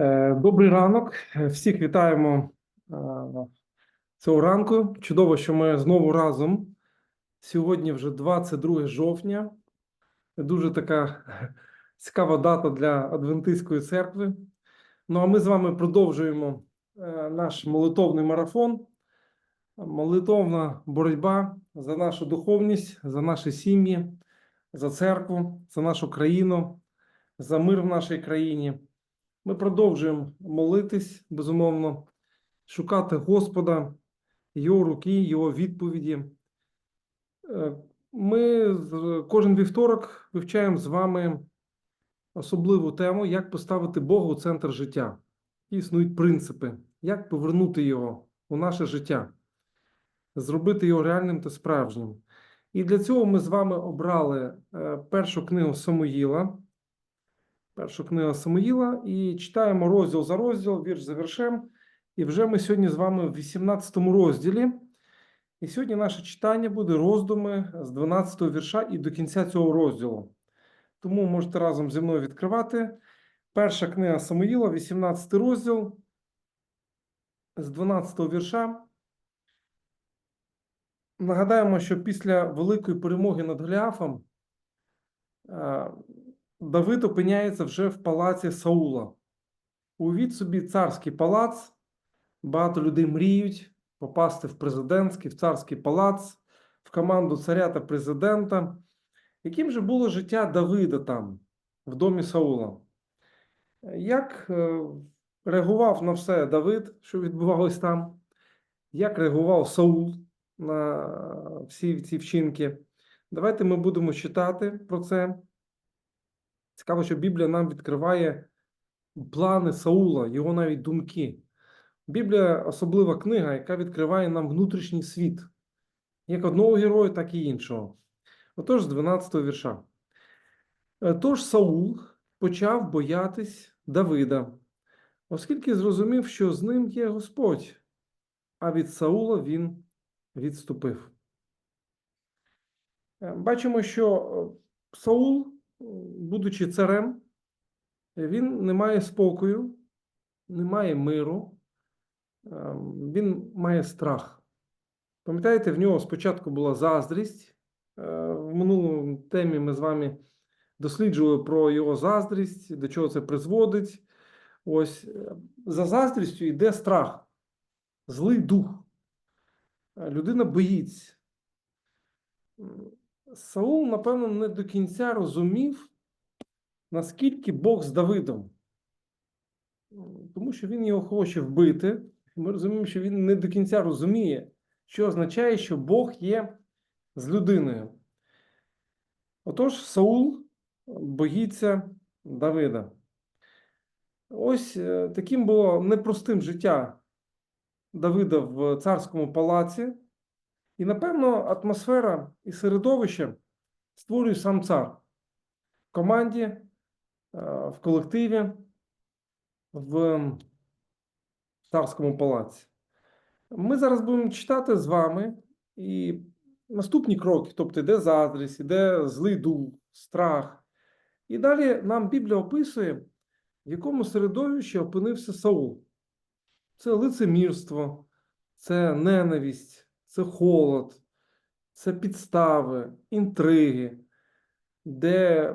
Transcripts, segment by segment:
Е, Добрий ранок. Е, Всіх вітаємо е, цього ранку. Чудово, що ми знову разом. Сьогодні вже 22 жовтня. Дуже така цікава дата для Адвентистської церкви. Ну а ми з вами продовжуємо наш молитовний марафон. Молитовна боротьба за нашу духовність, за наші сім'ї, за церкву, за нашу країну, за мир в нашій країні. Ми продовжуємо молитись, безумовно, шукати Господа, Його руки, Його відповіді. Е, Ми кожен вівторок вивчаємо з вами особливу тему, як поставити Бога у центр життя. Існують принципи, як повернути його у наше життя, зробити його реальним та справжнім. І для цього ми з вами обрали е, першу книгу Самуїла, першу книгу Самуїла і читаємо розділ за розділ, вірш за віршем. І вже ми сьогодні з вами в 18 розділі. І сьогодні наше читання буде роздуми з 12 вірша і до кінця цього розділу. Тому можете разом зі мною відкривати. Перша книга Самуїла, 18 розділ з 12 вірша. Нагадаємо, що після великої перемоги над Голіафом е, Давид опиняється вже в палаці Саула. Уявіть собі царський палац. Багато людей мріють попасти в президентський, в царський палац, в команду царя та президента. Яким же було життя Давида там, в домі Саула? Як е, реагував на все Давид, що відбувалось там? Як реагував Саул на всі ці вчинки? Давайте ми будемо читати про це. Цікаво, що Біблія нам відкриває плани Саула, його навіть думки. Біблія особлива книга, яка відкриває нам внутрішній світ, як одного героя, так і іншого. Отож, з 12 вірша. «Е, Тож Саул почав боятись Давида, оскільки зрозумів, що з ним є Господь, а від Саула він відступив. Е, Бачимо, що е, Саул, будучи царем, він не має спокою, не має миру, він має страх. Пам'ятаєте, в нього спочатку була заздрість. В минулому темі ми з вами досліджували про його заздрість, до чого це призводить. Ось е, за заздрістю йде страх, злий дух. Людина боїться. Саул, напевно, не до кінця розумів, наскільки Бог з Давидом. Тому що він його хоче вбити. Ми розуміємо, що він не до кінця розуміє, що означає, що Бог є з людиною. Отож, Саул боїться Давида. Ось е, таким було непростим життя Давида в царському палаці. І, напевно, атмосфера і середовище створює сам цар в команді, е, в колективі, в царському палаці. Ми зараз будемо читати з вами і наступні кроки, тобто йде заздрість, йде злий дух, страх. І далі нам Біблія описує, в якому середовищі опинився Саул. Це лицемірство, це ненависть, це холод, це підстави, інтриги, де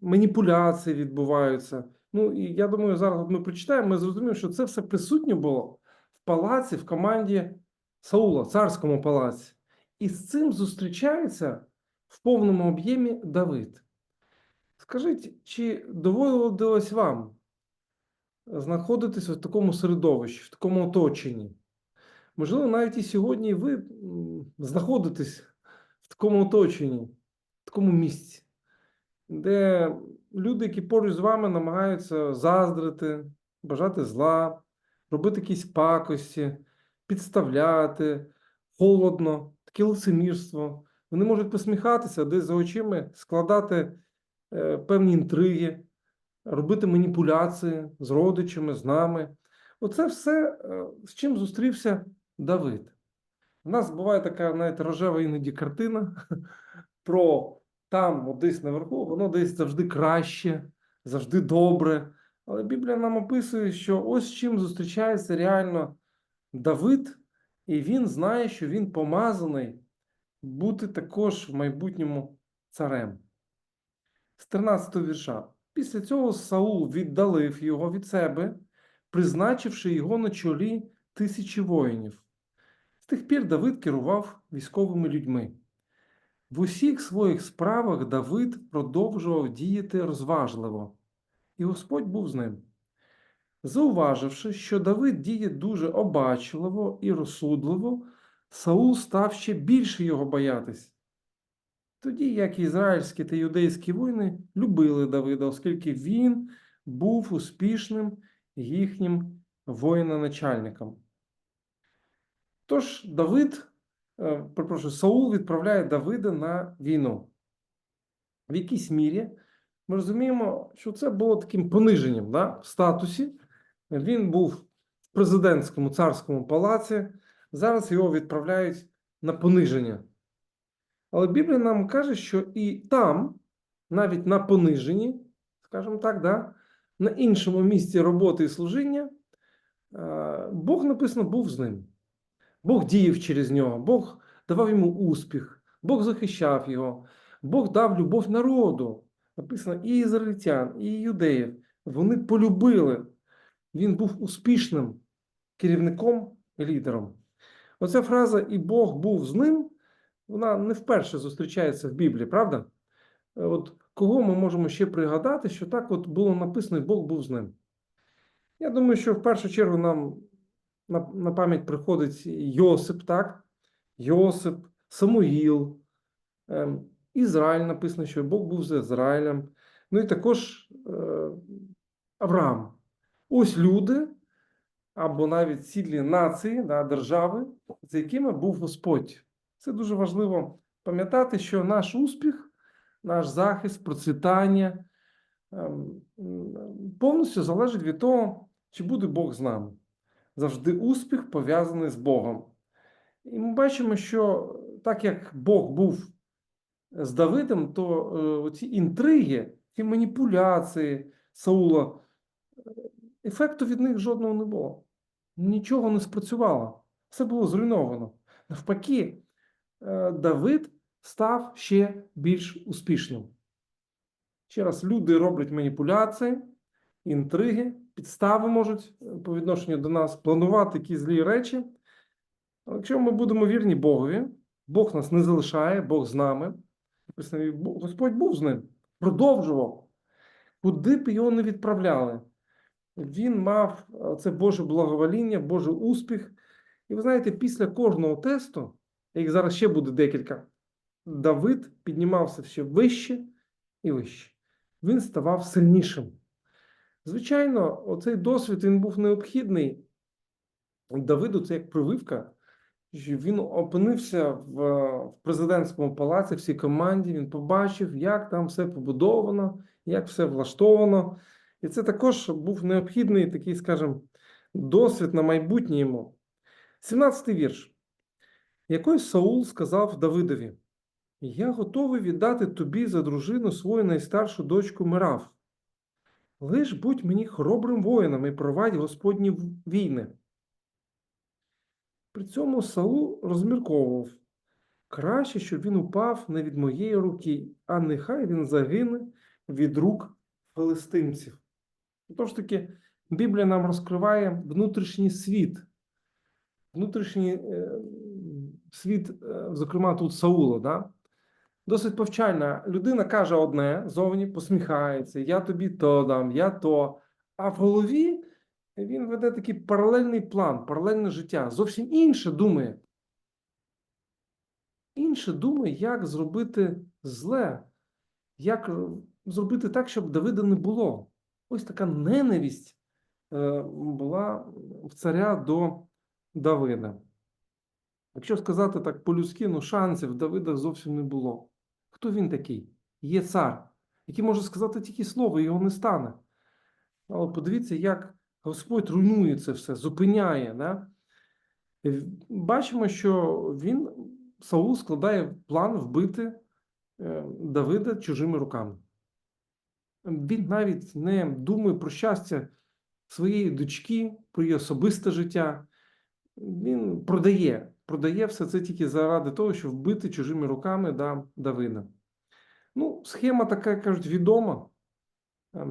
маніпуляції відбуваються. Ну, і я думаю, зараз ми прочитаємо, ми зрозуміємо, що це все присутнє було в палаці, в команді Саула, царському палаці. І з цим зустрічається в повному об'ємі Давид. Скажіть, чи доводилось вам знаходитись в такому середовищі, в такому оточенні? Можливо, навіть і сьогодні ви знаходитесь в такому оточенні, в такому місці, де люди, які поруч з вами намагаються заздрити, бажати зла, робити якісь пакості, підставляти, холодно, таке лицемірство. Вони можуть посміхатися, десь за очима складати е, певні інтриги, робити маніпуляції з родичами, з нами. Оце все, е, з чим зустрівся Давид. У нас буває така навіть рожева іноді картина про там, от десь наверху, воно десь завжди краще, завжди добре. Але Біблія нам описує, що ось чим зустрічається реально Давид, і він знає, що він помазаний бути також в майбутньому царем. З 13 вірша. Після цього Саул віддалив його від себе, призначивши його на чолі тисячі воїнів. З тих пір Давид керував військовими людьми. В усіх своїх справах Давид продовжував діяти розважливо, і Господь був з ним. Зауваживши, що Давид діє дуже обачливо і розсудливо, Саул став ще більше його боятись. Тоді як ізраїльські та юдейські воїни любили Давида, оскільки він був успішним їхнім воїноначальником. Тож Давид, е, перепрошую, Саул відправляє Давида на війну. В якійсь мірі ми розуміємо, що це було таким пониженням да, в статусі. Він був в президентському царському палаці, зараз його відправляють на пониження. Але Біблія нам каже, що і там, навіть на пониженні, скажімо так, да, на іншому місці роботи і служіння, е, Бог написано був з ним. Бог діяв через нього, Бог давав йому успіх, Бог захищав його, Бог дав любов народу. Написано і ізраїльтян, і юдеїв. Вони полюбили. Він був успішним керівником і лідером. Оця фраза і Бог був з ним, вона не вперше зустрічається в Біблії, правда? От кого ми можемо ще пригадати, що так от було написано, і Бог був з ним. Я думаю, що в першу чергу нам на, на пам'ять приходить Йосип, так? Йосип, Самуїл, ем, Ізраїль написано, що Бог був з Ізраїлем. Ну і також е, Авраам. Ось люди, або навіть цілі нації, да, держави, за якими був Господь. Це дуже важливо пам'ятати, що наш успіх, наш захист, процвітання ем, повністю залежить від того, чи буде Бог з нами. Завжди успіх пов'язаний з Богом. І ми бачимо, що так як Бог був з Давидом, то е, оці інтриги, ці маніпуляції Саула, е, ефекту від них жодного не було. Нічого не спрацювало. Все було зруйновано. Навпаки, е, Давид став ще більш успішним. Ще раз, люди роблять маніпуляції, інтриги, підстави можуть е, по відношенню до нас планувати якісь злі речі. Але якщо ми будемо вірні Богові, Бог нас не залишає, Бог з нами. Господь був з ним, продовжував. Куди б його не відправляли, він мав е, це Боже благовоління, Божий успіх. І ви знаєте, після кожного тесту, їх зараз ще буде декілька, Давид піднімався ще вище і вище. Він ставав сильнішим. Звичайно, оцей досвід він був необхідний Давиду, це як прививка. Він опинився в, в президентському палаці, всій команді. Він побачив, як там все побудовано, як все влаштовано. І це також був необхідний такий, скажімо, досвід на майбутнє йому. 17-й вірш. Якось Саул сказав Давидові: Я готовий віддати тобі за дружину свою найстаршу дочку Мирав. Лиш будь мені хоробрим воїном і провадь Господні війни. При цьому Саул розмірковував краще, щоб він упав не від моєї руки, а нехай він загине від рук филистимців. Тож таки, Біблія нам розкриває внутрішній світ, внутрішній е, світ, е, зокрема тут Саула. Да? Досить повчальна. Людина каже одне, зовні посміхається, я тобі то дам, я то. А в голові він веде такий паралельний план, паралельне життя. Зовсім інше думає. Інше думає, як зробити зле, як зробити так, щоб Давида не було. Ось така ненависть е, була в царя до Давида. Якщо сказати так по-людськи, ну шансів Давида зовсім не було. Хто він такий? Є цар, який може сказати тільки слово, його не стане. Але подивіться, як Господь руйнує це все, зупиняє. Да? Бачимо, що він, Саул, складає план вбити е, Давида чужими руками. він навіть не думає про щастя своєї дочки, про її особисте життя. Він продає, продає все це тільки заради того, щоб вбити чужими руками да, Давида. Ну, схема така, кажуть, відома.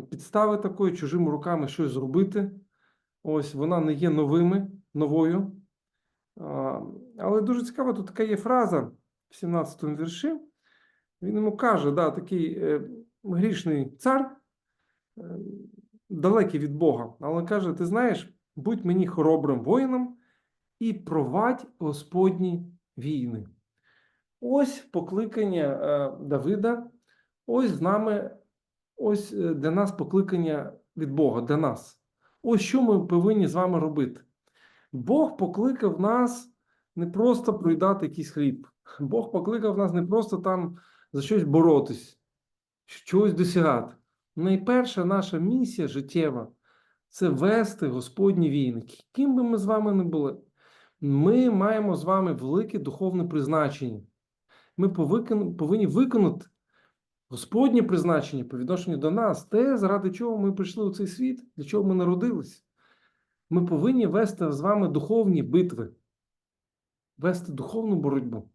Підстави такої чужими руками щось зробити. Ось вона не є новими, новою. Але дуже цікаво, тут така є фраза в 17 му вірші. Він йому каже, да, такий е, грішний цар, е, далекий від Бога, але каже: Ти знаєш, будь мені хоробрим воїном і провадь Господні війни. Ось покликання е, Давида, ось з нами, ось е, для нас покликання від Бога, для нас. Ось що ми повинні з вами робити. Бог покликав нас не просто проїдати якийсь хліб. Бог покликав нас не просто там за щось боротись, щось досягати. Найперша наша місія життєва це вести Господні війни. Ким би ми з вами не були, ми маємо з вами велике духовне призначення. Ми повинні виконати Господнє призначення по відношенню до нас, те, заради чого ми прийшли у цей світ, для чого ми народились. Ми повинні вести з вами духовні битви, вести духовну боротьбу,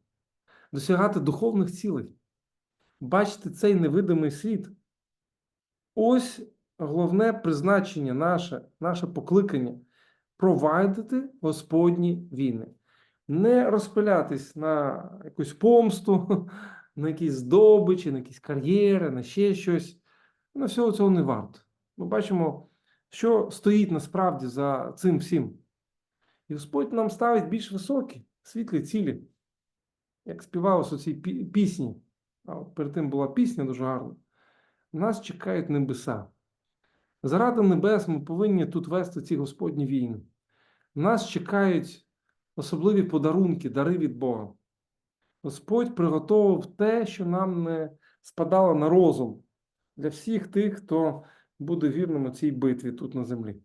досягати духовних цілей, бачити цей невидимий світ. Ось головне призначення наше, наше покликання провадити Господні війни. Не розпилятись на якусь помсту, на якісь здобичі, на якісь кар'єри, на ще щось. На всього цього не варто. Ми бачимо, що стоїть насправді за цим всім. І Господь нам ставить більш високі, світлі цілі, як співалось у цій пісні. А от перед тим була пісня дуже гарна. Нас чекають небеса. Заради небес ми повинні тут вести ці Господні війни. Нас чекають особливі подарунки, дари від Бога. Господь приготував те, що нам не спадало на розум для всіх тих, хто буде вірним у цій битві тут на землі.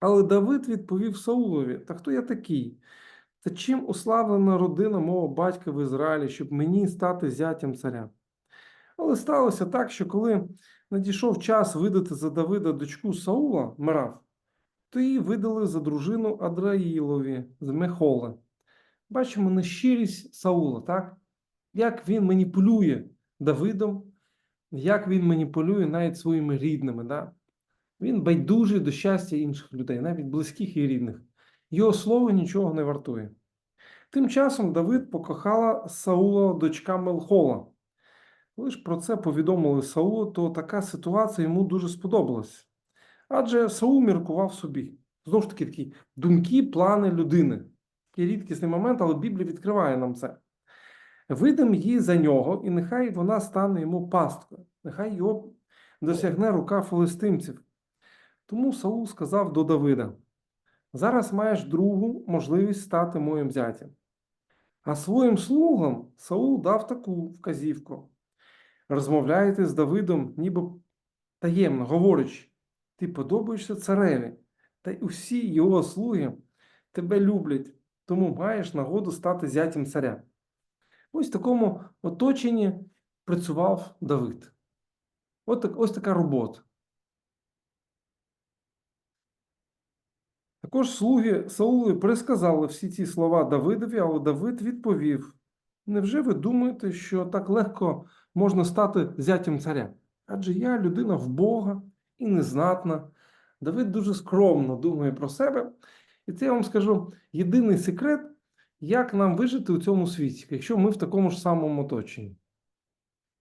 Але Давид відповів Саулові: Та хто я такий? Та чим уславлена родина мого батька в Ізраїлі, щоб мені стати зятям царя? Але сталося так, що коли надійшов час видати за Давида дочку Саула, Мерав, її видали за дружину Адраїлові з Мехола. Бачимо нещирість Саула, так? Як він маніпулює Давидом, як він маніпулює навіть своїми рідними. Да? Він байдужий до щастя інших людей, навіть близьких і рідних. Його слово нічого не вартує. Тим часом Давид покохала Саула дочка Мелхола. Коли ж про це повідомили Саулу, то така ситуація йому дуже сподобалась. Адже Саул міркував собі. Знову ж таки, такі думки, плани людини. Такий рідкісний момент, але Біблія відкриває нам це. Видам її за нього, і нехай вона стане йому пасткою, нехай його досягне рука филистимців. Тому Саул сказав до Давида: Зараз маєш другу можливість стати моїм зятям. А своїм слугам Саул дав таку вказівку. Розмовляєте з Давидом, ніби таємно, говорячи, ти подобаєшся цареві, та й усі його слуги тебе люблять, тому маєш нагоду стати зятям царя. Ось в такому оточенні працював Давид. От так, ось така робота. Також слуги Саулові пересказали всі ці слова Давидові, але Давид відповів: Невже ви думаєте, що так легко можна стати зятям царя? Адже я людина в Бога і незнатна. Давид дуже скромно думає про себе. І це я вам скажу єдиний секрет, як нам вижити у цьому світі, якщо ми в такому ж самому оточенні.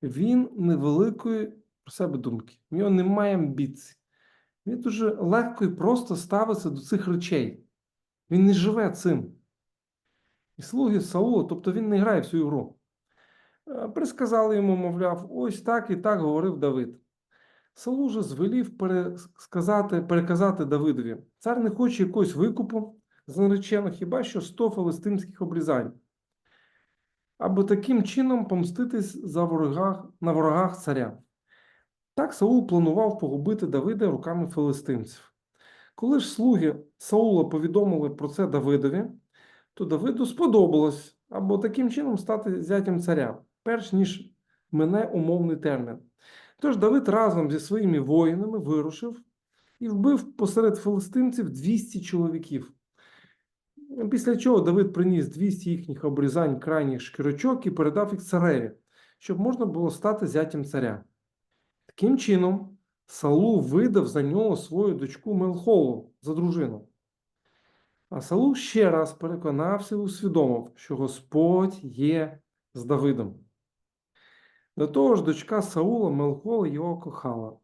Він невеликої про себе думки, в нього немає амбіцій. Він дуже легко і просто ставиться до цих речей. Він не живе цим. І слуги Саула, тобто він не грає в цю гру. Е, Присказали йому, мовляв, ось так і так говорив Давид. Саул же звелів пересказати, переказати Давидові. Цар не хоче якогось викупу з наречених, хіба що 100 филистимських обрізань. Аби таким чином помститись за ворогах, на ворогах царя. Так Саул планував погубити Давида руками филистимців. Коли ж слуги Саула повідомили про це Давидові, то Давиду сподобалось або таким чином стати зятям царя, перш ніж мине умовний термін. Тож Давид разом зі своїми воїнами вирушив і вбив посеред филистимців 200 чоловіків. Після чого Давид приніс 200 їхніх обрізань крайніх шкірочок і передав їх цареві, щоб можна було стати зятям царя. Таким чином, Саул видав за нього свою дочку Мелхолу за дружину. А Саул ще раз переконався і усвідомив, що Господь є з Давидом. До того ж, дочка Саула Мелхола його кохала.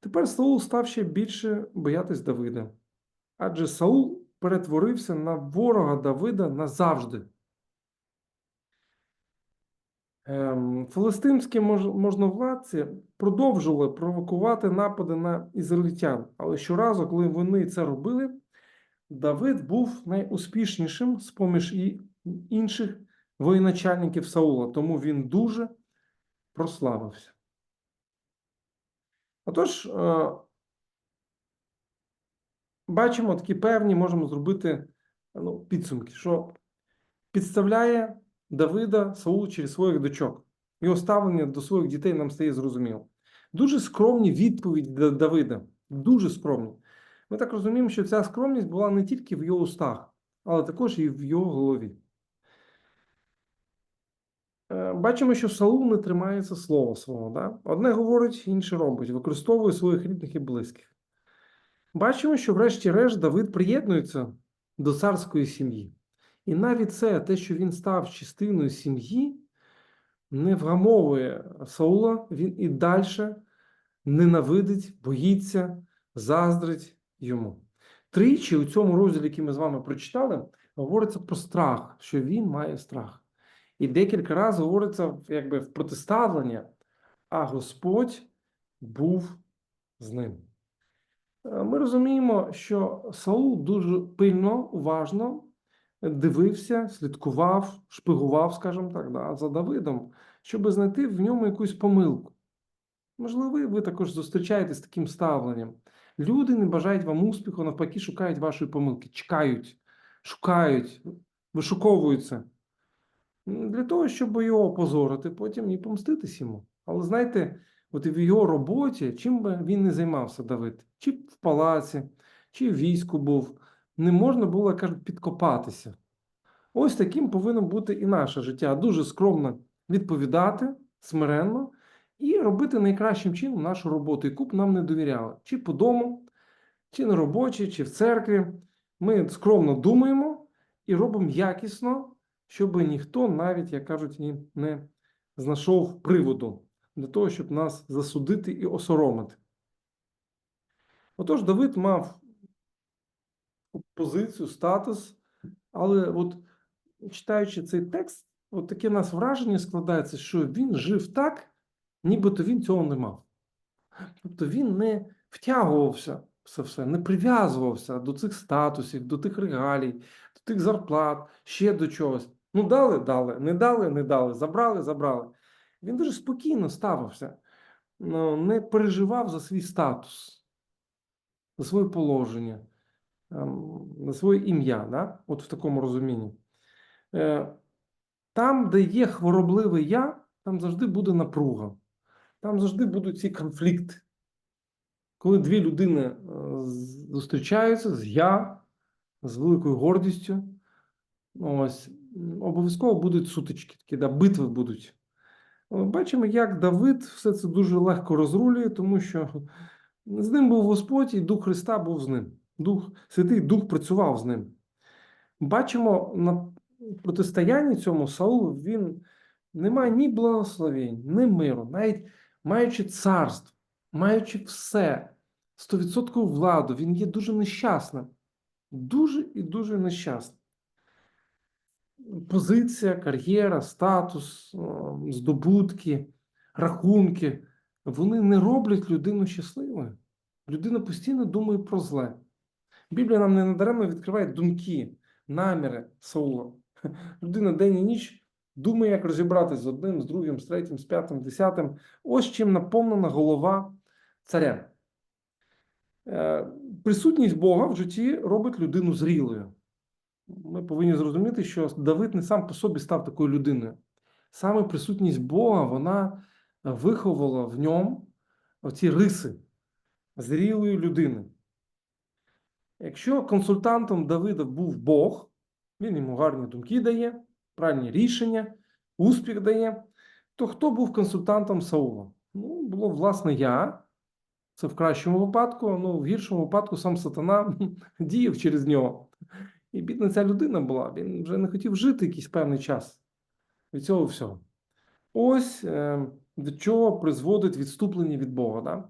Тепер Саул став ще більше боятись Давида, адже Саул перетворився на ворога Давида назавжди. Ем, Филистимські можновладці продовжували провокувати напади на ізраїльтян, але щоразу, коли вони це робили, Давид був найуспішнішим з поміж інших воєначальників Саула, тому він дуже прославився. Отож, е, бачимо такі певні, можемо зробити ну, підсумки, що підставляє Давида Саул через своїх дочок. Його ставлення до своїх дітей нам стає зрозуміло. Дуже скромні відповіді Давида. Дуже скромні. Ми так розуміємо, що ця скромність була не тільки в його устах, але також і в його голові. Е, Бачимо, що Саул не тримається слова свого. Да? Одне говорить, інше робить, використовує своїх рідних і близьких. Бачимо, що врешті-решт Давид приєднується до царської сім'ї. І навіть це, те, що він став частиною сім'ї, не вгамовує Саула, він і далі ненавидить, боїться, заздрить йому. Тричі у цьому розділі, який ми з вами прочитали, говориться про страх, що він має страх. І декілька разів говориться якби в протиставлення, а Господь був з ним. Е, Ми розуміємо, що Саул дуже пильно, уважно дивився, слідкував, шпигував, скажімо так, да, за Давидом, щоб знайти в ньому якусь помилку. Можливо, ви також зустрічаєтесь з таким ставленням. Люди не бажають вам успіху, навпаки, шукають вашої помилки, чекають, шукають, вишуковуються. Для того, щоб його опозорити, потім і помститись йому. Але знаєте, от в його роботі, чим би він не займався Давид, чи в палаці, чи в війську був, не можна було, кажуть, підкопатися. Ось таким повинно бути і наше життя. Дуже скромно відповідати, смиренно, і робити найкращим чином нашу роботу, яку б нам не довіряли. Чи по дому, чи на роботі, чи в церкві. Ми скромно думаємо і робимо якісно, щоб ніхто навіть, як кажуть, і не знайшов приводу для того, щоб нас засудити і осоромити. Отож, Давид мав позицію, статус, але от читаючи цей текст, от таке нас враження складається, що він жив так, нібито він цього не мав. Тобто він не втягувався в це все, не прив'язувався до цих статусів, до тих регалій, до тих зарплат, ще до чогось. Ну, дали, дали, не дали, не дали, забрали, забрали. Він дуже спокійно ставився, ну, не переживав за свій статус, за своє положення, ем, за своє ім'я, да? от в такому розумінні. Е, Там, де є хворобливе я, там завжди буде напруга. Там завжди будуть ці конфлікти. Коли дві людини е, зустрічаються з я, з великою гордістю, ось, обов'язково будуть сутички, такі, да, битви будуть. Бачимо, як Давид все це дуже легко розрулює, тому що з ним був Господь, і Дух Христа був з ним. Дух, Святий Дух працював з ним. Бачимо на протистоянні цьому Саулу, він не має ні благословень, ні миру, навіть маючи царство, маючи все, 100% владу, він є дуже нещасним. Дуже і дуже нещасним. Позиція, кар'єра, статус, здобутки, рахунки, вони не роблять людину щасливою. Людина постійно думає про зле. Біблія нам не надаремно відкриває думки, наміри Саула. Людина день і ніч думає, як розібратися з одним, з другим, з третім, з п'ятим, десятим. Ось чим наповнена голова царя. Е, Присутність Бога в житті робить людину зрілою. Ми повинні зрозуміти, що Давид не сам по собі став такою людиною. Саме присутність Бога, вона виховала в ньому оці риси зрілої людини. Якщо консультантом Давида був Бог, він йому гарні думки дає, правильні рішення, успіх дає, то хто був консультантом Саула? Ну, було, власне, я. Це в кращому випадку, ну, в гіршому випадку сам сатана діяв через нього. І бідна ця людина була, він вже не хотів жити якийсь певний час від цього всього. Ось е, до чого призводить відступлення від Бога. Да?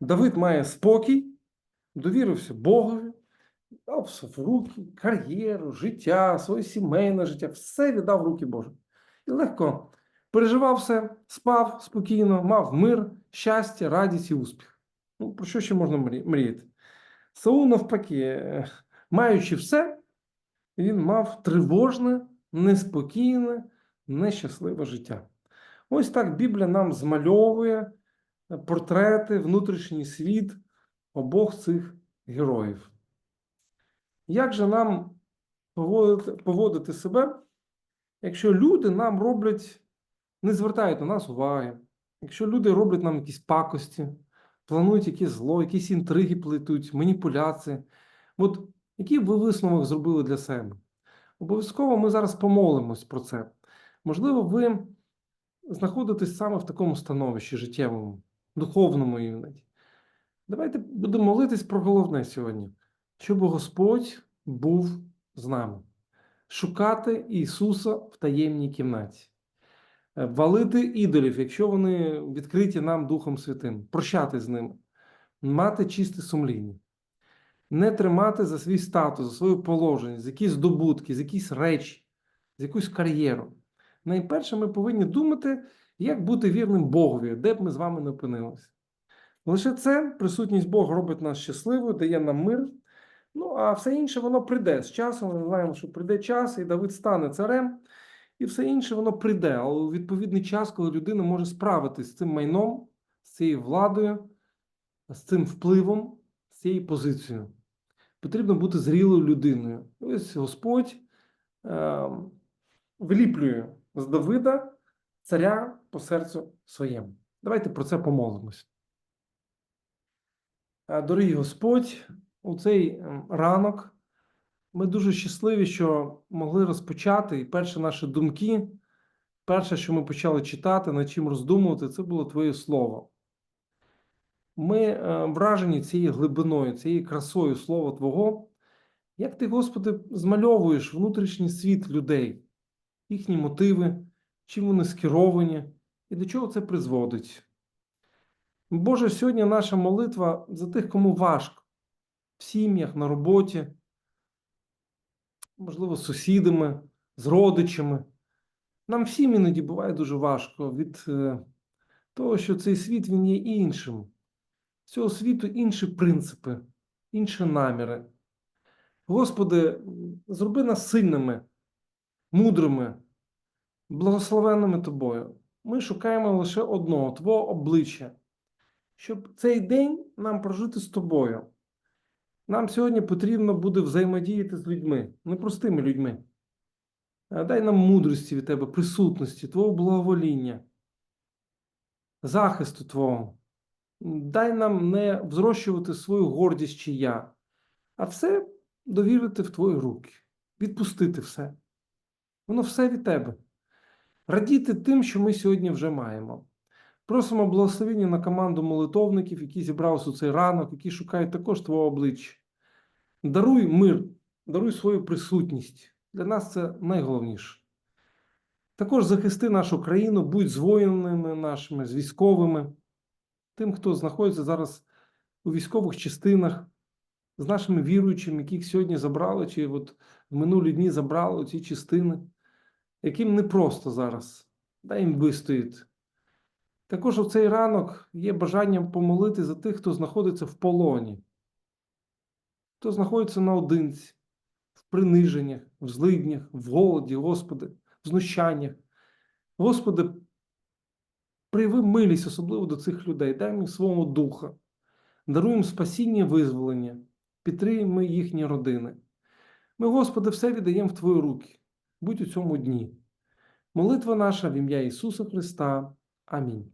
Давид має спокій, довірився Богові, дав в руки, кар'єру, життя, своє сімейне життя, все віддав в руки Божі. І легко переживав все, спав спокійно, мав мир, щастя, радість і успіх. Ну, про що ще можна мріяти? Саул, навпаки, е, маючи все, він мав тривожне, неспокійне, нещасливе життя. Ось так Біблія нам змальовує е, портрети, внутрішній світ обох цих героїв. Як же нам поводити, поводити себе, якщо люди нам роблять, не звертають на нас уваги, якщо люди роблять нам якісь пакості, планують якесь зло, якісь інтриги плетуть, маніпуляції. От який ви висновок зробили для себе? Обов'язково ми зараз помолимось про це. Можливо, ви знаходитесь саме в такому становищі життєвому, духовному іноді. Давайте будемо молитись про головне сьогодні, щоб Господь був з нами, шукати Ісуса в таємній кімнаті, Е, валити ідолів, якщо вони відкриті нам Духом Святим, прощати з ними, мати чисте сумління, не тримати за свій статус, за своє положення, за якісь здобутки, за якісь речі, за якусь кар'єру. Найперше, ми повинні думати, як бути вірним Богові, де б ми з вами не опинилися. Лише це присутність Бога робить нас щасливою, дає нам мир. Ну, а все інше воно прийде з часом. Ми знаємо, що прийде час, і Давид стане царем, і все інше воно прийде. Але у відповідний час, коли людина може справитись з цим майном, з цією владою, з цим впливом, цією позицією. Потрібно бути зрілою людиною. Ось Господь е, виліплює з Давида царя по серцю своєму. Давайте про це помолимось. Е, Дорогий Господь, у цей ранок ми дуже щасливі, що могли розпочати, і перші наші думки, перше, що ми почали читати, над чим роздумувати, це було Твоє Слово. Ми е, вражені цією глибиною, цією красою Слова Твого. Як ти, Господи, змальовуєш внутрішній світ людей, їхні мотиви, чим вони скеровані і до чого це призводить. Боже, сьогодні наша молитва за тих, кому важко в сім'ях, на роботі, можливо, з сусідами, з родичами. Нам всім іноді буває дуже важко від е, того, що цей світ він є іншим. Цього світу інші принципи, інші наміри. Господи, зроби нас сильними, мудрими, благословенними Тобою. Ми шукаємо лише одного Твого обличчя, щоб цей день нам прожити з Тобою. Нам сьогодні потрібно буде взаємодіяти з людьми, непростими людьми. Е, Дай нам мудрості від Тебе, присутності, Твого благовоління, захисту Твого. Дай нам не взрощувати свою гордість чи я, а все довірити в Твої руки, відпустити все. Воно все від Тебе. Радіти тим, що ми сьогодні вже маємо. Просимо благословення на команду молитовників, які зібралися у цей ранок, які шукають також Твого обличчя. Даруй мир, даруй свою присутність. Для нас це найголовніше. Також захисти нашу країну, будь з воїнами нашими, з військовими, тим, хто знаходиться зараз у військових частинах, з нашими віруючими, яких сьогодні забрали, чи от в минулі дні забрали ці частини, яким непросто зараз, дай їм вистояти. Також у цей ранок є бажання помолити за тих, хто знаходиться в полоні, хто знаходиться наодинці, в приниженнях, в злиднях, в голоді, Господи, в знущаннях. Господи, прояви милість особливо до цих людей, дай їм свого духа, даруй їм спасіння визволення, підтримуй їхні родини. Ми, Господи, все віддаємо в Твої руки. Будь у цьому дні. Молитва наша в ім'я Ісуса Христа. Амінь.